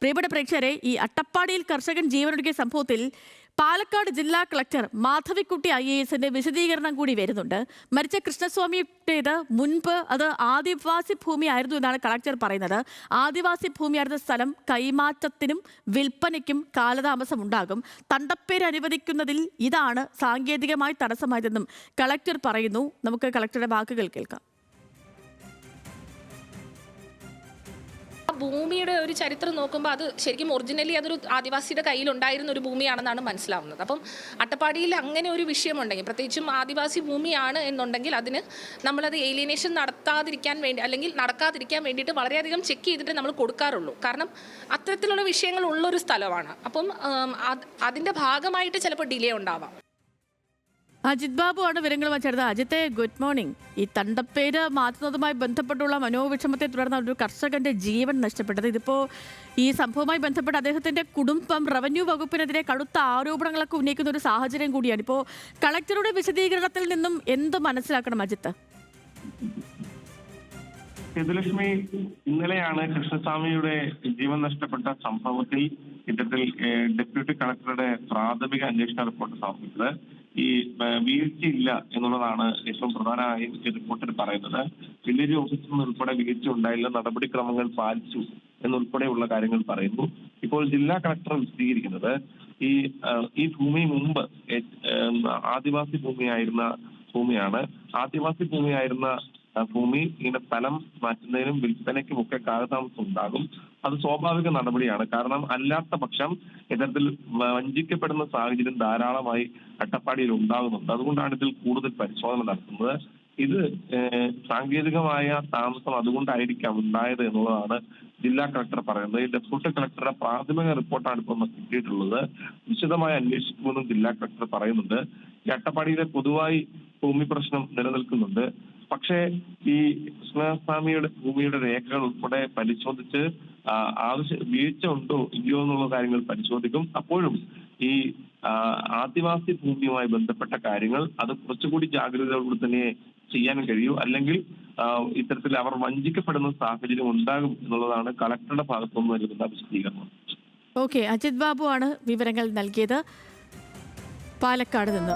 പ്രിയപ്പെട്ട പ്രേക്ഷകരെ ഈ അട്ടപ്പാടിയിൽ കർഷകൻ ജീവനൊടുക്കിയ സംഭവത്തിൽ പാലക്കാട് ജില്ലാ കളക്ടർ മാധവിക്കുട്ടി ഐ എ എസിന്റെ വിശദീകരണം കൂടി വരുന്നുണ്ട്. മരിച്ച കൃഷ്ണസ്വാമിയുടേത് മുൻപ് അത് ആദിവാസി ഭൂമിയായിരുന്നു എന്നാണ് കളക്ടർ പറയുന്നത്. ആദിവാസി ഭൂമിയായിരുന്ന സ്ഥലം കൈമാറ്റത്തിനും വിൽപ്പനയ്ക്കും കാലതാമസം ഉണ്ടാകും. തണ്ടപ്പേര് അനുവദിക്കുന്നതിൽ ഇതാണ് സാങ്കേതികമായി തടസ്സമായതെന്നും കളക്ടർ പറയുന്നു. നമുക്ക് കളക്ടറുടെ വാക്കുകൾ കേൾക്കാം. ഭൂമിയുടെ ഒരു ചരിത്രം നോക്കുമ്പോൾ അത് ശരിക്കും ഒറിജിനലി അതൊരു ആദിവാസിയുടെ കയ്യിലുണ്ടായിരുന്ന ഒരു ഭൂമിയാണെന്നാണ് മനസ്സിലാവുന്നത്. അപ്പം അട്ടപ്പാടിയിൽ അങ്ങനെ ഒരു വിഷയമുണ്ടെങ്കിൽ പ്രത്യേകിച്ചും ആദിവാസി ഭൂമിയാണ് എന്നുണ്ടെങ്കിൽ അതിന് നമ്മളത് ഏലിയനേഷൻ നടത്താതിരിക്കാൻ വേണ്ടി അല്ലെങ്കിൽ നടക്കാതിരിക്കാൻ വേണ്ടിയിട്ട് വളരെയധികം ചെക്ക് ചെയ്തിട്ട് നമ്മൾ കൊടുക്കാറുള്ളൂ. കാരണം അത്തരത്തിലുള്ള വിഷയങ്ങൾ ഉള്ളൊരു സ്ഥലമാണ്. അപ്പം അതിന്റെ ഭാഗമായിട്ട് ചിലപ്പോൾ ഡിലേ ഉണ്ടാവാം. അജിത് ബാബു ആണ് വിവരങ്ങളുമായി ചേർന്നത്. അജിത്തെ ഗുഡ് മോർണിംഗ് ഈ തണ്ടപ്പേര് മാറ്റുന്നതുമായി ബന്ധപ്പെട്ടുള്ള മനോവിഷമത്തെ തുടർന്ന് ഒരു കർഷകന്റെ ജീവൻ നഷ്ടപ്പെട്ടത്. ഇതിപ്പോ ഈ സംഭവവുമായി ബന്ധപ്പെട്ട് അദ്ദേഹത്തിന്റെ കുടുംബം റവന്യൂ വകുപ്പിനെതിരെ കടുത്ത ആരോപണങ്ങളൊക്കെ ഉന്നയിക്കുന്ന ഒരു സാഹചര്യം കൂടിയാണ്. ഇപ്പോ കളക്ടറുടെ വിശദീകരണത്തിൽ നിന്നും എന്ത് മനസ്സിലാക്കണം അജിത്ത്? സേതുലക്ഷ്മി ഇന്നലെയാണ് കൃഷ്ണസ്വാമിയുടെ ജീവൻ നഷ്ടപ്പെട്ട സംഭവത്തിൽ ഇത്തരത്തിൽ ഡെപ്യൂട്ടി കളക്ടറുടെ പ്രാഥമിക അന്വേഷണ റിപ്പോർട്ട് സമർപ്പിച്ചത്. ഈ വീഴ്ചയില്ല എന്നുള്ളതാണ് ഏറ്റവും പ്രധാനമായും ഈ റിപ്പോർട്ടിൽ പറയുന്നത്. വില്ലേജ് ഓഫീസിൽ നിന്ന് ഉൾപ്പെടെ വീഴ്ച ഉണ്ടായില്ല നടപടിക്രമങ്ങൾ പാലിച്ചു എന്നുൾപ്പെടെയുള്ള കാര്യങ്ങൾ പറയുന്നു. ഇപ്പോൾ ജില്ലാ കളക്ടർ വിശദീകരിക്കുന്നത് ഈ ഈ ഭൂമി മുമ്പ് ആദിവാസി ഭൂമിയായിരുന്ന ഭൂമിയാണ്. ആദിവാസി ഭൂമിയായിരുന്ന ഭൂമി ഇങ്ങനെ സ്ഥലം മാറ്റുന്നതിനും വിൽപ്പനയ്ക്കും ഒക്കെ കാലതാമസം ഉണ്ടാകും അത് സ്വാഭാവിക നടപടിയാണ്. കാരണം അല്ലാത്ത പക്ഷം ഇത്തരത്തിൽ വഞ്ചിക്കപ്പെടുന്ന സാഹചര്യം ധാരാളമായി അട്ടപ്പാടിയിൽ ഉണ്ടാകുന്നുണ്ട് അതുകൊണ്ടാണ് ഇതിൽ കൂടുതൽ പരിശോധന നടത്തുന്നത്. ഇത് സാങ്കേതികമായ താമസം അതുകൊണ്ടായിരിക്കാം ഉണ്ടായത് എന്നുള്ളതാണ് ജില്ലാ കളക്ടർ പറയുന്നത്. ഈ ഡെപ്യൂട്ടി കളക്ടറുടെ പ്രാഥമിക റിപ്പോർട്ടാണ് ഇപ്പോൾ കിട്ടിയിട്ടുള്ളത്. വിശദമായി അന്വേഷിക്കുമെന്നും ജില്ലാ കളക്ടർ പറയുന്നുണ്ട്. ഈ അട്ടപ്പാടിയിലെ പൊതുവായി ഭൂമി പ്രശ്നം നിലനിൽക്കുന്നുണ്ട്. പക്ഷേ ഈ കൃഷ്ണസ്വാമിയുടെ ഭൂമിയുടെ രേഖകൾ ഉൾപ്പെടെ പരിശോധിച്ച് ആവശ്യ വീഴ്ച ഉണ്ടോ ഇല്ലയോ എന്നുള്ള കാര്യങ്ങൾ പരിശോധിക്കും. അപ്പോഴും ഈ ആദിവാസി ഭൂമിയുമായി ബന്ധപ്പെട്ട കാര്യങ്ങൾ അത് കുറച്ചുകൂടി ജാഗ്രതയോടുകൂടി തന്നെ ചെയ്യാൻ കഴിയൂ. അല്ലെങ്കിൽ ഇത്തരത്തിൽ അവർ വഞ്ചിക്കപ്പെടുന്ന സാഹചര്യം ഉണ്ടാകും എന്നുള്ളതാണ് കളക്ടറുടെ ഭാഗത്തുനിന്ന് നൽകുന്ന വിശദീകരണം. ഓക്കെ അജിത് ബാബു ആണ് വിവരങ്ങൾ നൽകിയത്. പാലക്കാട് നിന്ന്.